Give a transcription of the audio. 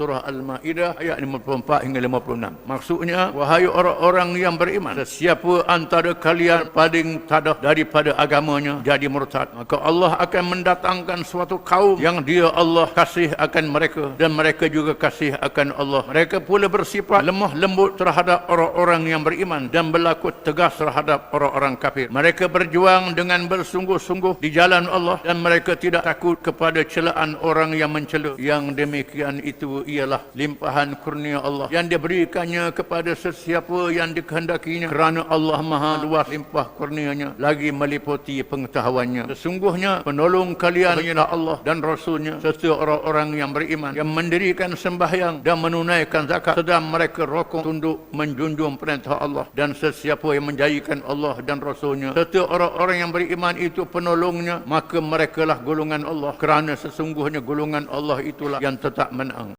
surah Al-Maidah ayat 54 hingga 56. Maksudnya wahai orang-orang yang beriman, sesiapa antara kalian paling tadah daripada agamanya jadi murtad, maka Allah akan mendatangkan suatu kaum yang dia Allah kasih akan mereka dan mereka juga kasih akan Allah. Mereka pula bersifat lemah lembut terhadap orang-orang yang beriman dan berlaku tegas terhadap orang-orang kafir. Mereka berjuang dengan bersungguh-sungguh di jalan Allah dan mereka tidak takut kepada celaan orang yang mencela. Yang demikian itu ialah limpahan kurnia Allah yang diberikannya kepada sesiapa yang dikehendakinya. Kerana Allah Maha luas limpah kurnianya lagi meliputi pengetahuannya. Sesungguhnya penolong kalian ialah Allah dan Rasulnya. Serta orang-orang yang beriman yang mendirikan sembahyang dan menunaikan zakat. Sedang mereka rokok tunduk menjunjung perintah Allah dan sesiapa yang menjadikan Allah dan Rasulnya. Serta orang-orang yang beriman itu penolongnya maka merekalah golongan Allah. Kerana sesungguhnya golongan Allah itulah yang tetap menang